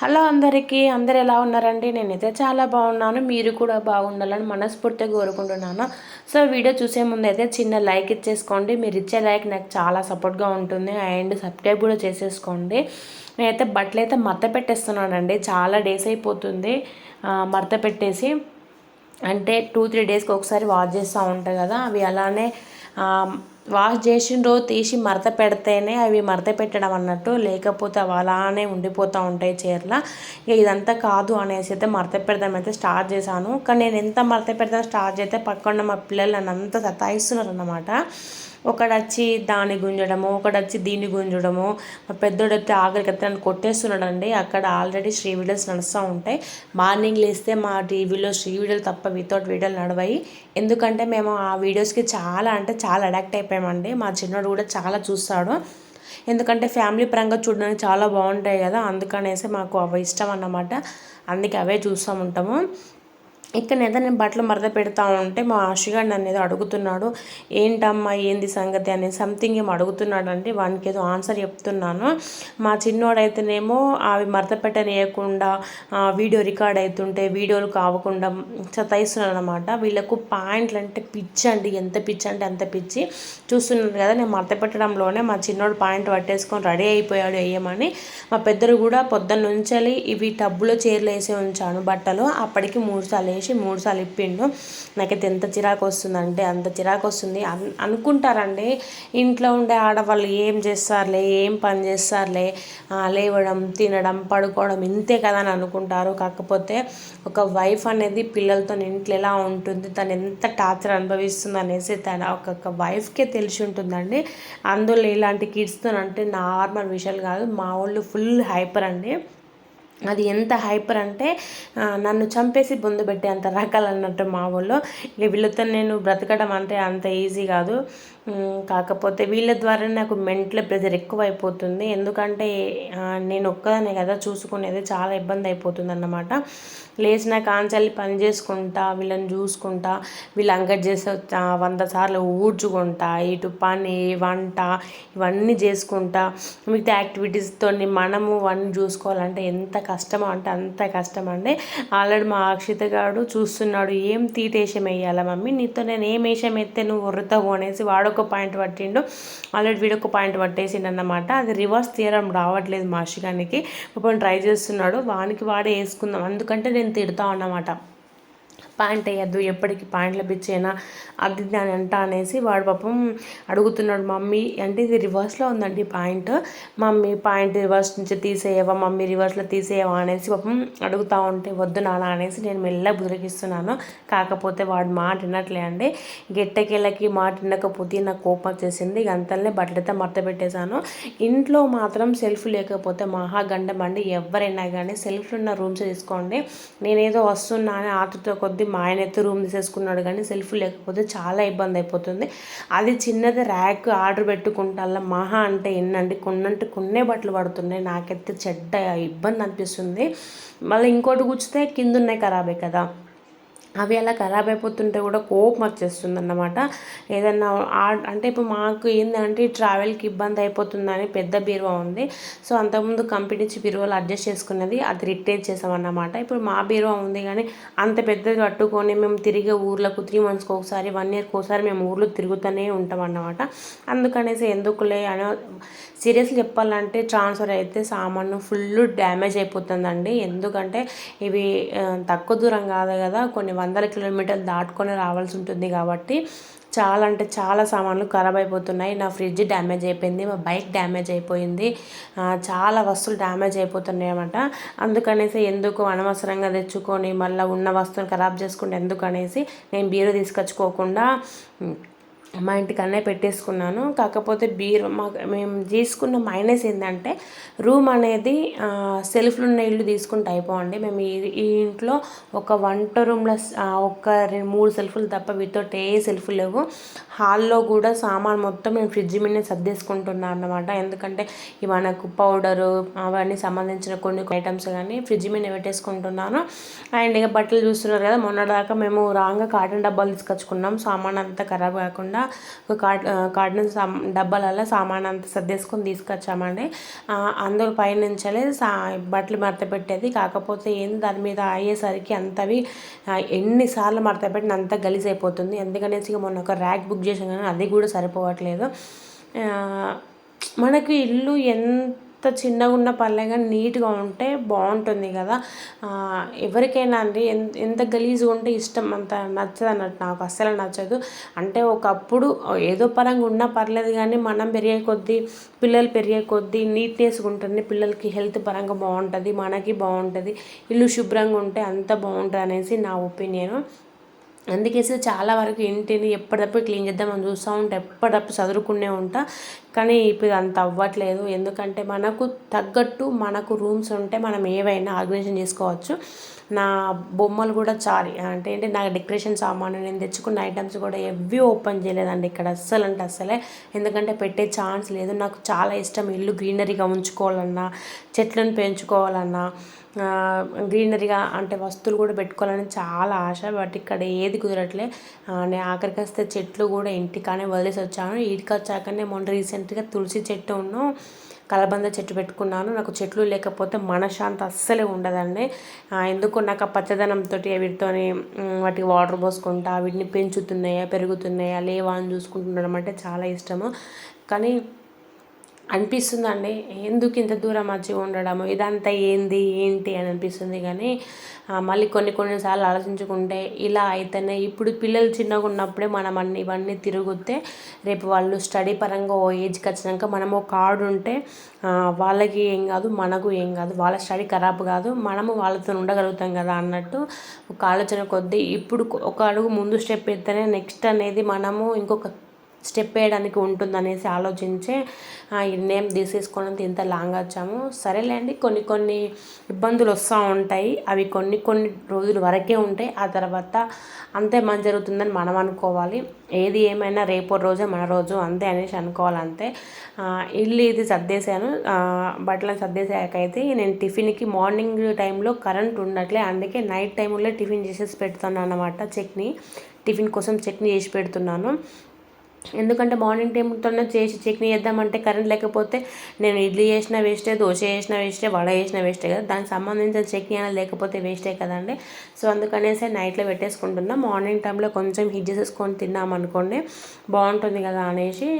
Hello అందరికీ అందరు ఎలా ఉన్నారండి? నేనైతే చాలా బాగున్నాను. మీరు కూడా బాగుండాలని మనస్ఫూర్తిగా కోరుకుంటున్నాను. సో వీడియో చూసే ముందు అయితే చిన్న లైక్ ఇచ్చేసుకోండి. మీరు ఇచ్చే లైక్ నాకు చాలా సపోర్ట్గా ఉంటుంది. అండ్ సబ్స్క్రైబ్ కూడా చేసేసుకోండి. నేనైతే బట్టలు అయితే మడత పెట్టేస్తున్నానండి. చాలా డేస్ అయిపోతుంది. మడత పెట్టేసి అంటే టూ త్రీ డేస్కి ఒకసారి వాష్ చేస్తూ ఉంటాయి కదా. అవి అలానే వాష్ చేసిండ్రు తీసి మడత పెడితేనే అవి మడత పెట్టడం అన్నట్టు లేకపోతే అవి అలానే ఉండిపోతూ ఉంటాయి చీరల. ఇక ఇదంతా కాదు అనేసి అయితే మడత పెడదాం అయితే స్టార్ట్ చేశాను. కానీ నేను ఎంత మడత పెడతాను స్టార్ట్ చేస్తే పక్కన మా పిల్లలు నన్ను అంత సతాయిస్తున్నారు అన్నమాట ఒకడొచ్చి దాన్ని గుంజడము ఒకడు వచ్చి దీన్ని గుంజడము. మా పెద్దోడు అయితే ఆఖరికి అయితే నన్ను కొట్టేస్తున్నాడండి. అక్కడ ఆల్రెడీ శ్రీ వీడియోస్ నడుస్తూ ఉంటాయి. మార్నింగ్ లేస్తే మా టీవీలో శ్రీ వీడియోలు తప్ప వితౌట్ వీడియోలు నడవాయి. ఎందుకంటే మేము ఆ వీడియోస్కి చాలా అంటే చాలా అడాక్ట్ అయిపోయామండి. మా చిన్నోడు కూడా చాలా చూస్తాడు. ఎందుకంటే ఫ్యామిలీ పరంగా చూడడానికి చాలా బాగుంటాయి కదా. అందుకనేసి మాకు అవి ఇష్టం అన్నమాట. అందుకే అవే చూస్తూ ఉంటాము. ఇక్కడ ఏదో నేను బట్టలు మరద పెడతా ఉంటే మా ఆశగాడు నన్ను ఏదో అడుగుతున్నాడు ఏంటమ్మా ఏంది సంగతి? అనేది సంథింగ్ ఏమో అడుగుతున్నాడు అంటే వానికి ఏదో ఆన్సర్ చెప్తున్నాను. మా చిన్నోడైతేనేమో అవి మరద పెట్టనియకుండా వీడియో రికార్డ్ అవుతుంటే వీడియోలు కావకుండా సతాయిస్తున్నాడు అనమాట వీళ్ళకు పాయింట్లు అంటే పిచ్చి అండి. ఎంత పిచ్చి అంటే అంత పిచ్చి. చూస్తున్నాను కదా నేను మరత పెట్టడంలోనే మా చిన్నోడు పాయింట్ పట్టేసుకొని రెడీ అయిపోయాడు వేయమని మా పెద్దలు కూడా పొద్దున్న నుంచి ఇవి టబ్బులో చీరలు వేసి ఉంచాను బట్టలు. అప్పటికి మూడు సార్లు అనేసి మూడుసార్లు ఇప్పిండు. నాకైతే ఎంత చిరాకు వస్తుందంటే అంత చిరాకు వస్తుంది అన్ అనుకుంటారండి. ఇంట్లో ఉండే ఆడవాళ్ళు ఏం చేస్తారులే ఏం పని చేస్తారులే లేవడం తినడం పడుకోవడం ఇంతే కదా అని అనుకుంటారు. కాకపోతే ఒక వైఫ్ అనేది పిల్లలతో ఇంట్లో ఎలా ఉంటుంది తను ఎంత టార్చర్ అనుభవిస్తుంది అనేసి తన ఒక వైఫ్కే తెలిసి ఉంటుందండి. అందులో ఇలాంటి కిడ్స్తో అంటే నార్మల్ విషయాలు కాదు. మా వాళ్ళు ఫుల్ హైపర్ అండి. అది ఎంత హైపర్ అంటే నన్ను చంపేసి బొందు పెట్టే అంత రకాలు అన్నట్టు మా ఊళ్ళో. వీళ్ళతో నేను బ్రతకడం అంటే అంత ఈజీ కాదు. కాకపోతే వీళ్ళ ద్వారా నాకు మెంటల్ ప్రెజర్ ఎక్కువ అయిపోతుంది ఎందుకంటే నేను ఒక్కదానే కదా చూసుకునేది చాలా ఇబ్బంది అయిపోతుంది అన్నమాట లేచిన కాంచాలి పని చేసుకుంటా వీళ్ళని చూసుకుంటా వీళ్ళు అంగట్ చేసే వంద సార్లు ఊడ్చుకుంటా ఇటు పని వంట ఇవన్నీ చేసుకుంటా. మిగతా యాక్టివిటీస్తో మనము అవన్నీ చూసుకోవాలంటే ఎంత కష్టమో అంటే అంత కష్టం అండి ఆల్రెడీ మా అక్షిత గారు చూస్తున్నాడు ఏం తీటేషం వేయాలా మమ్మీ? నీతో నేను ఏం వేషం ఎత్తే నువ్వు వృతవు అనేసి వాడొక పాయింట్ పట్టిండు. ఆల్రెడీ వీడొక పాయింట్ పట్టేసిండు అన్నమాట అది రివర్స్ తీయడం రావట్లేదు మాషిగానికి అక్షికానికి ట్రై చేస్తున్నాడు. వానికి వాడే వేసుకుందాం. అందుకంటే నేను తిడతా అన్నమాట. పాయింట్ వేయద్దు ఎప్పటికి పాయింట్ల పిచ్చేనా అది దాని అంట అనేసి వాడు పాపం అడుగుతున్నాడు మమ్మీ అంటే ఇది రివర్స్లో ఉందండి పాయింట్. మమ్మీ పాయింట్ రివర్స్ నుంచి తీసేయవా? మమ్మీ రివర్స్లో తీసేయవా? అనేసి పాపం అడుగుతూ ఉంటే వద్దు నాన్న అనేసి నేను మెల్లగా బుదిరికిస్తున్నాను కాకపోతే వాడు మాట వినట్లే అండి. గిట్టకెళ్ళకి మాట వినకపోతే నాకు కోపం వచ్చేసింది. ఇక అంతలనే బట్టలతో మర్త పెట్టేశాను. ఇంట్లో మాత్రం సెల్ఫ్ లేకపోతే మహాగండం అండి. ఎవరైనా కానీ సెల్ఫ్ ఉన్న రూమ్స్ తీసుకోండి. నేనేదో వస్తున్నా అని ఆతతో కొద్ది మా ఆయన అయితే రూమ్ తీసేసుకున్నాడు కానీ సెల్ఫ్ లేకపోతే చాలా ఇబ్బంది అయిపోతుంది. అది చిన్నది ర్యాక్ ఆర్డర్ పెట్టుకుంటా మహా అంటే ఎన్నండి కొన్నంటే కొన్నే బట్టలు పడుతున్నాయి. నాకైతే చెడ్డ ఇబ్బంది అనిపిస్తుంది. మళ్ళీ ఇంకోటి కూర్చితే కింద ఉన్నాయి ఖరాబే కదా. అవి అలా ఖరాబ్ అయిపోతుంటే కూడా కోపం వచ్చేస్తుంది అన్నమాట ఏదన్నా అంటే ఇప్పుడు మాకు ఏంటంటే ట్రావెల్కి ఇబ్బంది అయిపోతుందని పెద్ద బీరువా ఉంది. సో అంతకుముందు కంపెనీ నుంచి బీరువాలు అడ్జస్ట్ చేసుకున్నది అది రిటైర్ చేసామన్నమాట. ఇప్పుడు మా బీరువా ఉంది కానీ అంత పెద్దది కట్టుకొని మేము తిరిగే ఊర్లకు త్రీ మంత్స్కి ఒకసారి వన్ ఇయర్కి ఒకసారి మేము ఊర్లో తిరుగుతూనే ఉంటాం అన్నమాట అందుకనేసి ఎందుకులే అని సీరియస్లీ చెప్పాలంటే ట్రాన్స్ఫర్ అయితే సామాను ఫుల్ డ్యామేజ్ అయిపోతుందండి. ఎందుకంటే ఇవి తక్కువ దూరం కాదు కదా కొన్ని వందల కిలోమీటర్లు దాటుకొని రావాల్సి ఉంటుంది కాబట్టి చాలా అంటే చాలా సామాన్లు ఖరాబ్ అయిపోతున్నాయి. నా ఫ్రిడ్జ్ డ్యామేజ్ అయిపోయింది మా బైక్ డ్యామేజ్ అయిపోయింది. చాలా వస్తువులు డ్యామేజ్ అయిపోతున్నాయి అనమాట అందుకనేసి ఎందుకు అనవసరంగా తెచ్చుకొని మళ్ళీ ఉన్న వస్తువులు ఖరాబ్ చేసుకుంటే ఎందుకు అనేసి నేను బీరు తీసుకొచ్చుకోకుండా మా ఇంటికి పెట్టేసుకున్నాను. కాకపోతే బీర్ మా మేము తీసుకున్న మైనస్ ఏంటంటే రూమ్ అనేది సెల్ఫ్లు ఉన్న ఇల్లు తీసుకుంటే అయిపోండి మేము ఈ ఇంట్లో ఒక వంట రూమ్లో ఒక రెండు మూడు సెల్ఫ్లు తప్ప వితౌట్ ఏ సెల్ఫ్ లేవు. హాల్లో కూడా సామాన్ మొత్తం మేము ఫ్రిడ్జ్ మీదనే సర్దేసుకుంటున్నాం అన్నమాట. ఎందుకంటే మనకు పౌడరు అవన్నీ సంబంధించిన కొన్ని ఐటమ్స్ కానీ ఫ్రిడ్జ్ మీద పెట్టేసుకుంటున్నాను. అండ్ ఇక బట్టలు చూస్తున్నారు కదా మొన్నటిదాకా మేము రాంగా కాటన్ డబ్బాలు తీసుకొచ్చుకున్నాం. సామాన్ అంతా ఖరాబ్ కాకుండా లేకుండా ఒక కార్డ్ కార్డ్ సా డబ్బాలలో సామాన్ అంతా సర్దేసుకొని తీసుకొచ్చామండి. అందులో పైనుంచలే సా బట్టలు మడత పెట్టేది. కాకపోతే ఏంది దాని మీద అయ్యేసరికి అంతవి ఎన్నిసార్లు మడత పెట్టిన అంత గలీజ్ అయిపోతుంది ఎందుకనేసి మొన్న ఒక ర్యాక్ బుక్ చేసాం కానీ అది కూడా సరిపోవట్లేదు. మనకి ఇల్లు ఎంత ఎంత చిన్నగా ఉన్న పల్లె కానీ నీట్గా ఉంటే బాగుంటుంది కదా. ఎవరికైనా అండి ఎంత ఎంత గలీజ్గా ఉంటే ఇష్టం అంత నచ్చదు అన్నట్టు నాకు అస్సలు నచ్చదు. అంటే ఒకప్పుడు ఏదో పరంగా ఉన్నా పర్లేదు కానీ మనం పెరిగే కొద్దీ పిల్లలు పెరిగే కొద్దీ నీట్నెస్గా ఉంటుంది పిల్లలకి హెల్త్ పరంగా బాగుంటుంది మనకి బాగుంటుంది ఇల్లు శుభ్రంగా ఉంటే అంత బాగుంటుంది అనేసి నా ఒపీనియన్ అందుకేసి చాలా వరకు ఇంటిని ఎప్పటికప్పుడు క్లీన్ చేద్దామని చూస్తూ ఉంటా. ఎప్పటికప్పుడు చదువుకునే ఉంటా. కానీ ఇప్పుడు అంత అవ్వట్లేదు. ఎందుకంటే మనకు తగ్గట్టు మనకు రూమ్స్ ఉంటే మనం ఏవైనా ఆర్గనైజేషన్ చేసుకోవచ్చు. నా బొమ్మలు కూడా చాలి. అంటే ఏంటి నా డెకరేషన్ సామాను నేను తెచ్చుకున్న ఐటమ్స్ కూడా ఎవ్వి ఓపెన్ చేయలేదండి ఇక్కడ అస్సలు అంటే అస్సలే. ఎందుకంటే పెట్టే ఛాన్స్ లేదు. నాకు చాలా ఇష్టం ఇల్లు గ్రీనరీగా ఉంచుకోవాలన్నా చెట్లను పెంచుకోవాలన్నా గ్రీనరీగా అంటే వస్తువులు కూడా పెట్టుకోవాలని చాలా ఆశ. బట్ ఇక్కడ ఏది కుదరట్లే. నేను ఆఖరికి వస్తే చెట్లు కూడా ఇంటికానే వదిలేసి వచ్చాను. ఇంటికి వచ్చాకనే మొన్న రీసెంట్గా తులసి చెట్టు ఉన్నాం. కలబంద చెట్టు పెట్టుకున్నాను. నాకు చెట్లు లేకపోతే మనశ్శాంతి అస్సలే ఉండదండి. ఎందుకు నాకు ఆ పచ్చదనంతో వీటితోని వాటికి వాటర్ పోసుకుంటా వీటిని పెంచుతున్నాయా పెరుగుతున్నాయా లేవా అని చూసుకుంటుండడం అంటే చాలా ఇష్టము. కానీ అనిపిస్తుందండి. ఎందుకు ఇంత దూరం వచ్చి ఉండడము? ఇదంతా ఏంది? ఏంటి? అని అనిపిస్తుంది. కానీ మళ్ళీ కొన్ని కొన్నిసార్లు ఆలోచించుకుంటే ఇలా అయితేనే ఇప్పుడు పిల్లలు చిన్నగా ఉన్నప్పుడే మనం అన్ని ఇవన్నీ తిరుగుతే రేపు వాళ్ళు స్టడీ పరంగా ఓ ఏజ్కి వచ్చినాక మనం ఒక కార్డు ఉంటే వాళ్ళకి ఏం కాదు మనకు ఏం కాదు. వాళ్ళ స్టడీ ఖరాబ్ కాదు. మనము వాళ్ళతో ఉండగలుగుతాం కదా అన్నట్టు ఒక ఆలోచన కొద్దీ ఇప్పుడు ఒక అడుగు ముందు స్టెప్ ఎత్తేనే నెక్స్ట్ అనేది మనము ఇంకొక స్టెప్ వేయడానికి ఉంటుందనేసి ఆలోచించే ఈ నేమ్ తీసేసుకున్నంత ఇంత లాంగ్ వచ్చాము. సరేలేండి కొన్ని కొన్ని ఇబ్బందులు వస్తూ ఉంటాయి. అవి కొన్ని కొన్ని రోజుల వరకే ఉంటాయి. ఆ తర్వాత అంతే మంచి జరుగుతుందని మనం అనుకోవాలి. ఏది ఏమైనా రేపు రోజే మన రోజు అంతే అనేసి అనుకోవాలంతే. ఇల్లు ఇది సర్దేశాను. బట్టలను సర్దేశాకైతే నేను టిఫిన్కి మార్నింగ్ టైంలో కరెంట్ ఉండట్లే. అందుకే నైట్ టైంలో టిఫిన్ చేసేసి పెడుతున్నాను అన్నమాట చట్నీ. టిఫిన్ కోసం చట్నీ చేసి పెడుతున్నాను. ఎందుకంటే మార్నింగ్ టైంతోనే చేసి చట్నీ చేద్దామంటే కరెంట్ లేకపోతే నేను ఇడ్లీ చేసినా వేస్టే దోశ చేసినా వేస్టే వడ చేసినా వేస్టే కదా. దానికి సంబంధించిన చట్నీ అయినా లేకపోతే వేస్టే కదండి. సో అందుకనేసి నైట్లో పెట్టేసుకుంటున్నాం. మార్నింగ్ టైంలో కొంచెం హిట్ చేసేసుకొని తిన్నామనుకోండి బాగుంటుంది కదా అనేసి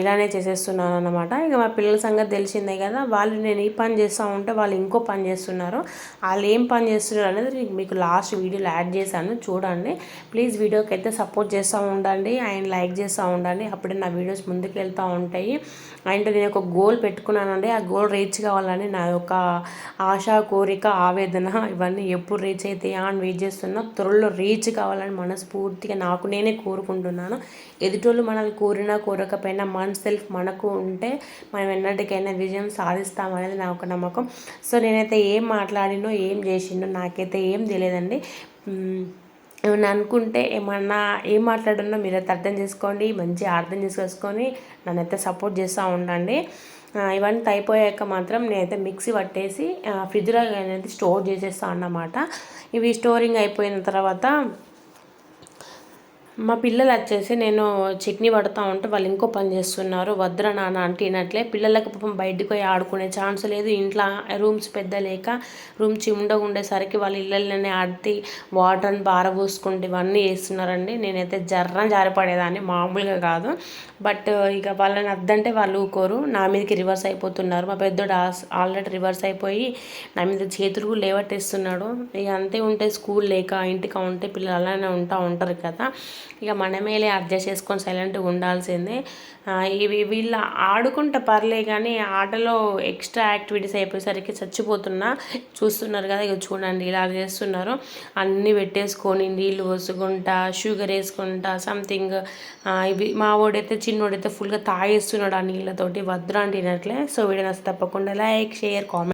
ఇలానే చేసేస్తున్నాను అనమాట ఇక మా పిల్లల సంగతి తెలిసిందే కదా. వాళ్ళు నేను ఈ పని చేస్తూ ఉంటే వాళ్ళు ఇంకో పని చేస్తున్నారు. వాళ్ళు ఏం పని చేస్తున్నారు అనేది మీకు లాస్ట్ వీడియోలో యాడ్ చేశాను. చూడండి. ప్లీజ్ వీడియోకి అయితే సపోర్ట్ చేస్తూ ఉండండి. అండ్ లైక్ చేస్తూ ఉండాలి. అప్పుడే నా వీడియోస్ ముందుకు వెళ్తూ ఉంటాయి. అండ్ నేను ఒక గోల్ పెట్టుకున్నానండి. ఆ గోల్ రీచ్ కావాలని నా యొక్క ఆశ కోరిక ఆవేదన ఇవన్నీ ఎప్పుడు రీచ్ అవుతాయా అని వెయిట్ చేస్తున్నా. త్వరలో రీచ్ కావాలని మనస్ఫూర్తిగా నాకు నేనే కోరుకుంటున్నాను. ఎదుటోళ్ళు మనల్ని కోరినా కోరకపోయినా మన సెల్ఫ్ మనకు ఉంటే మనం ఎన్నటికైనా విజయం సాధిస్తామనేది నా ఒక నమ్మకం. సో నేనైతే ఏం మాట్లాడినో ఏం చేసిండో నాకైతే ఏం తెలియదండి. ఏమన్నా అనుకుంటే ఏమన్నా ఏం మాట్లాడన్నా మీరు అయితే అర్థం చేసుకోండి మంచిగా అర్థం చేసుకొని నన్నైతే సపోర్ట్ చేస్తూ ఉండండి. ఇవన్నీ అయిపోయాక మాత్రం నేనైతే మిక్సీ పట్టేసి ఫ్రిడ్జ్లో అనేది స్టోర్ చేసేస్తాను అన్నమాట. ఇవి స్టోరింగ్ అయిపోయిన తర్వాత మా పిల్లలు వచ్చేసి నేను చట్నీ పడుతూ ఉంటే వాళ్ళు ఇంకో పని చేస్తున్నారు. వద్దురా నాన్న అంటినట్లే. పిల్లలకు పాపం బయటకు పోయి ఆడుకునే ఛాన్స్ లేదు. ఇంట్లో రూమ్స్ పెద్ద లేక రూమ్ చిమ్ముండగా ఉండేసరికి వాళ్ళ ఇళ్ళల్లోనే ఆడితే వాటర్ని బారబోసుకుంటే ఇవన్నీ వేస్తున్నారండి. నేనైతే జర్ర జారిపడేదాన్ని మామూలుగా కాదు. బట్ ఇక వాళ్ళని అద్దంటే వాళ్ళు ఊకోరు. నా మీదకి రివర్స్ అయిపోతున్నారు. మా పెద్దోడు ఆల్రెడీ రివర్స్ అయిపోయి నా మీద చేతులు లేవట్టేస్తున్నాడు. ఇక అంతే ఉంటే స్కూల్ లేక ఇంటికి ఉంటే పిల్లలు అలానే ఉంటా ఉంటారు కదా. ఇక మనమేలే అడ్జస్ట్ చేసుకొని సైలెంట్గా ఉండాల్సిందే. ఇవి వీళ్ళు ఆడుకుంటే పర్లే కానీ ఆటలో ఎక్స్ట్రా యాక్టివిటీస్ అయిపోయేసరికి చచ్చిపోతున్నా. చూస్తున్నారు కదా ఇక చూడండి ఇలా చేస్తున్నారు. అన్నీ పెట్టేసుకొని నీళ్ళు పోసుకుంటా షుగర్ వేసుకుంటా సంథింగ్ ఇవి మా వాడైతే చిన్నోడైతే ఫుల్గా తాగేస్తున్నాడు ఆ నీళ్ళతోటి. వద్దురా అంటినట్లే సో వీడియో తప్పకుండా లైక్ షేర్ కామెంట్